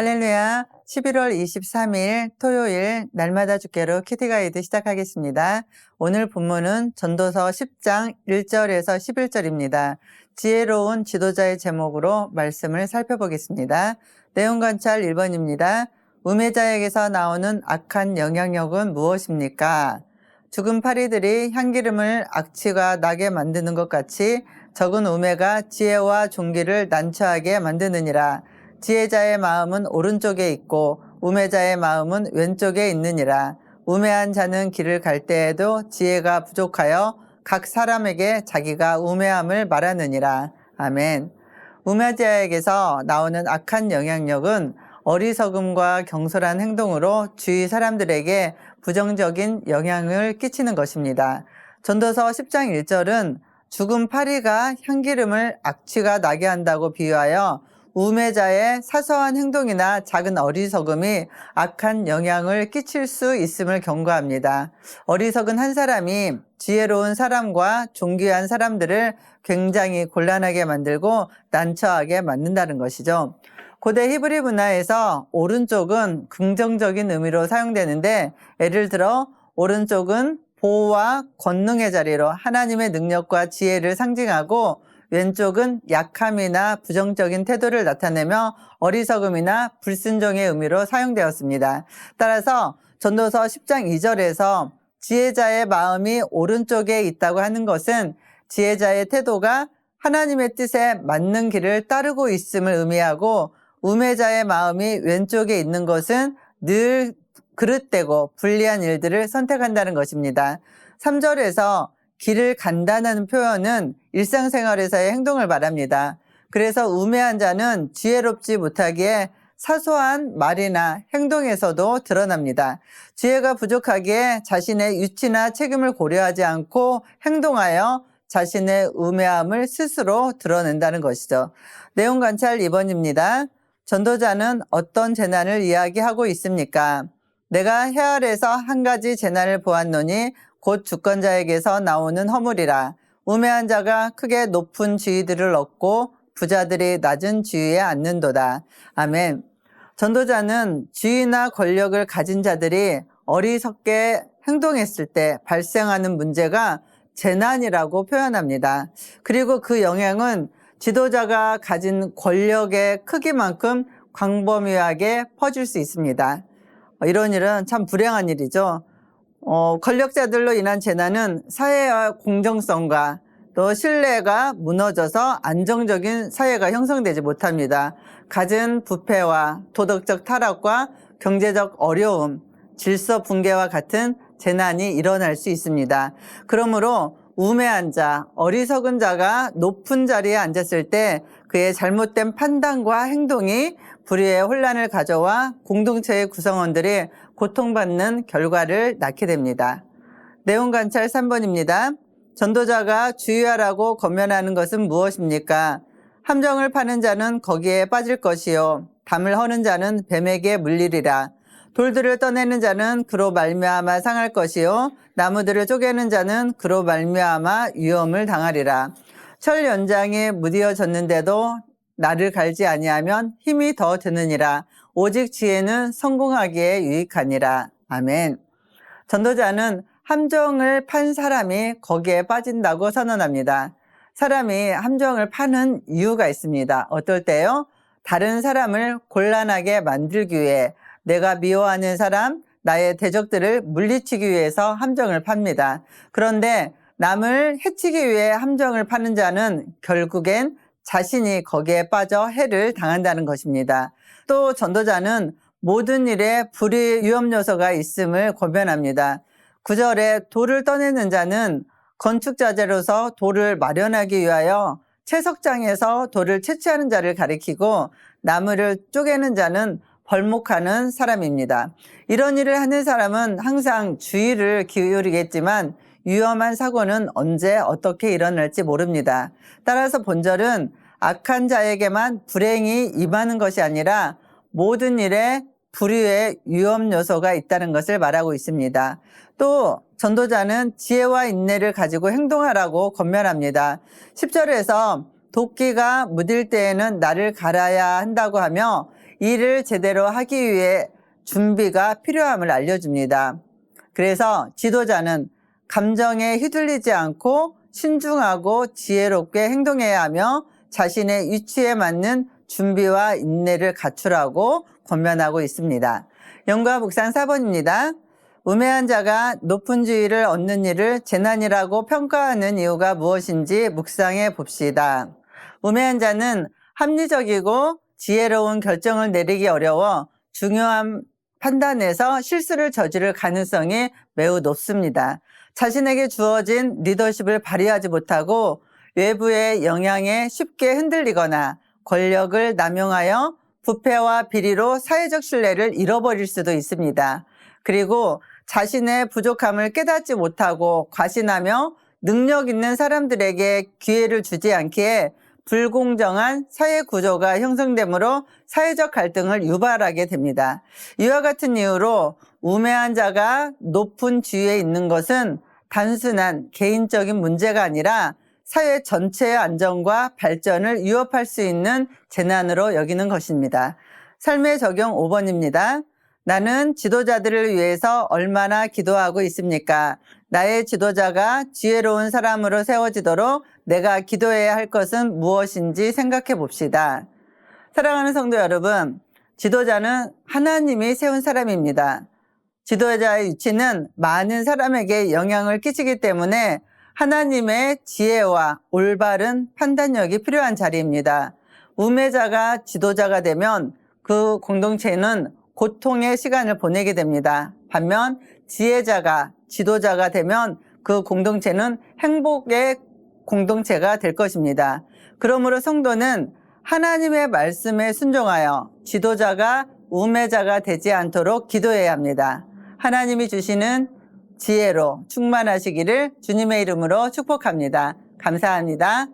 할렐루야. 11월 23일 토요일 날마다 주께로 키티 가이드 시작하겠습니다. 오늘 본문은 전도서 10장 1절에서 11절입니다. 지혜로운 지도자의 제목으로 말씀을 살펴보겠습니다. 내용 관찰 1번입니다. 우매자에게서 나오는 악한 영향력은 무엇입니까? 죽은 파리들이 향기름을 악취가 나게 만드는 것 같이 적은 우매가 지혜와 종기를 난처하게 만드느니라. 지혜자의 마음은 오른쪽에 있고 우매자의 마음은 왼쪽에 있느니라. 우매한 자는 길을 갈 때에도 지혜가 부족하여 각 사람에게 자기가 우매함을 말하느니라. 아멘. 우매자에게서 나오는 악한 영향력은 어리석음과 경솔한 행동으로 주위 사람들에게 부정적인 영향을 끼치는 것입니다. 전도서 10장 1절은 죽은 파리가 향기름을 악취가 나게 한다고 비유하여 우매자의 사소한 행동이나 작은 어리석음이 악한 영향을 끼칠 수 있음을 경고합니다. 어리석은 한 사람이 지혜로운 사람과 존귀한 사람들을 굉장히 곤란하게 만들고 난처하게 만든다는 것이죠. 고대 히브리 문화에서 오른쪽은 긍정적인 의미로 사용되는데 예를 들어 오른쪽은 보호와 권능의 자리로 하나님의 능력과 지혜를 상징하고 왼쪽은 약함이나 부정적인 태도를 나타내며 어리석음이나 불순종의 의미로 사용되었습니다. 따라서 전도서 10장 2절에서 지혜자의 마음이 오른쪽에 있다고 하는 것은 지혜자의 태도가 하나님의 뜻에 맞는 길을 따르고 있음을 의미하고 우매자의 마음이 왼쪽에 있는 것은 늘 그릇되고 불리한 일들을 선택한다는 것입니다. 3절에서 길을 간다는 표현은 일상생활에서의 행동을 말합니다. 그래서 우매한 자는 지혜롭지 못하기에 사소한 말이나 행동에서도 드러납니다. 지혜가 부족하기에 자신의 유치나 책임을 고려하지 않고 행동하여 자신의 우매함을 스스로 드러낸다는 것이죠. 내용 관찰 2번입니다. 전도자는 어떤 재난을 이야기하고 있습니까? 내가 해아래서 한 가지 재난을 보았노니 곧 주권자에게서 나오는 허물이라 우매한 자가 크게 높은 지위들을 얻고 부자들이 낮은 지위에 앉는도다. 아멘. 전도자는 지위나 권력을 가진 자들이 어리석게 행동했을 때 발생하는 문제가 재난이라고 표현합니다. 그리고 그 영향은 지도자가 가진 권력의 크기만큼 광범위하게 퍼질 수 있습니다. 이런 일은 참 불행한 일이죠. 어, 권력자들로 인한 재난은 사회의 공정성과 또 신뢰가 무너져서 안정적인 사회가 형성되지 못합니다. 갖은 부패와 도덕적 타락과 경제적 어려움, 질서 붕괴와 같은 재난이 일어날 수 있습니다. 그러므로 우매한 자, 어리석은 자가 높은 자리에 앉았을 때 그의 잘못된 판단과 행동이 불의의 혼란을 가져와 공동체의 구성원들이 고통받는 결과를 낳게 됩니다. 내용 관찰 3번입니다. 전도자가 주의하라고 권면하는 것은 무엇입니까? 함정을 파는 자는 거기에 빠질 것이요. 담을 허는 자는 뱀에게 물리리라. 돌들을 떠내는 자는 그로 말미암아 상할 것이요. 나무들을 쪼개는 자는 그로 말미암아 위험을 당하리라. 철 연장에 무디어졌는데도 나를 갈지 아니하면 힘이 더 드느니라. 오직 지혜는 성공하기에 유익하니라. 아멘. 전도자는 함정을 판 사람이 거기에 빠진다고 선언합니다. 사람이 함정을 파는 이유가 있습니다. 어떨 때요? 다른 사람을 곤란하게 만들기 위해 내가 미워하는 사람, 나의 대적들을 물리치기 위해서 함정을 팝니다. 그런데 남을 해치기 위해 함정을 파는 자는 결국엔 자신이 거기에 빠져 해를 당한다는 것입니다. 또 전도자는 모든 일에 불의 위험 요소가 있음을 권면합니다. 구절에 돌을 떠내는 자는 건축자재로서 돌을 마련하기 위하여 채석장에서 돌을 채취하는 자를 가리키고 나무를 쪼개는 자는 벌목하는 사람입니다. 이런 일을 하는 사람은 항상 주의를 기울이겠지만 위험한 사고는 언제 어떻게 일어날지 모릅니다. 따라서 본절은 악한 자에게만 불행이 임하는 것이 아니라 모든 일에 불의의 위험 요소가 있다는 것을 말하고 있습니다. 또 전도자는 지혜와 인내를 가지고 행동하라고 권면합니다. 10절에서 도끼가 묻을 때에는 나를 갈아야 한다고 하며 일을 제대로 하기 위해 준비가 필요함을 알려줍니다. 그래서 지도자는 감정에 휘둘리지 않고 신중하고 지혜롭게 행동해야 하며 자신의 위치에 맞는 준비와 인내를 갖추라고 권면하고 있습니다. 영과 북산 4번입니다. 우매한 자가 높은 지위를 얻는 일을 재난이라고 평가하는 이유가 무엇인지 묵상해 봅시다. 우매한 자는 합리적이고 지혜로운 결정을 내리기 어려워 중요한 판단에서 실수를 저지를 가능성이 매우 높습니다. 자신에게 주어진 리더십을 발휘하지 못하고 외부의 영향에 쉽게 흔들리거나 권력을 남용하여 부패와 비리로 사회적 신뢰를 잃어버릴 수도 있습니다. 그리고 자신의 부족함을 깨닫지 못하고 과신하며 능력 있는 사람들에게 기회를 주지 않기에 불공정한 사회 구조가 형성되므로 사회적 갈등을 유발하게 됩니다. 이와 같은 이유로 우매한 자가 높은 지위에 있는 것은 단순한 개인적인 문제가 아니라 사회 전체의 안정과 발전을 위협할 수 있는 재난으로 여기는 것입니다. 삶의 적용 5번입니다. 나는 지도자들을 위해서 얼마나 기도하고 있습니까? 나의 지도자가 지혜로운 사람으로 세워지도록 내가 기도해야 할 것은 무엇인지 생각해 봅시다. 사랑하는 성도 여러분, 지도자는 하나님이 세운 사람입니다. 지도자의 위치는 많은 사람에게 영향을 끼치기 때문에 하나님의 지혜와 올바른 판단력이 필요한 자리입니다. 우매자가 지도자가 되면 그 공동체는 고통의 시간을 보내게 됩니다. 반면 지혜자가 지도자가 되면 그 공동체는 행복의 공동체가 될 것입니다. 그러므로 성도는 하나님의 말씀에 순종하여 지도자가 우매자가 되지 않도록 기도해야 합니다. 하나님이 주시는 지혜로 충만하시기를 주님의 이름으로 축복합니다. 감사합니다.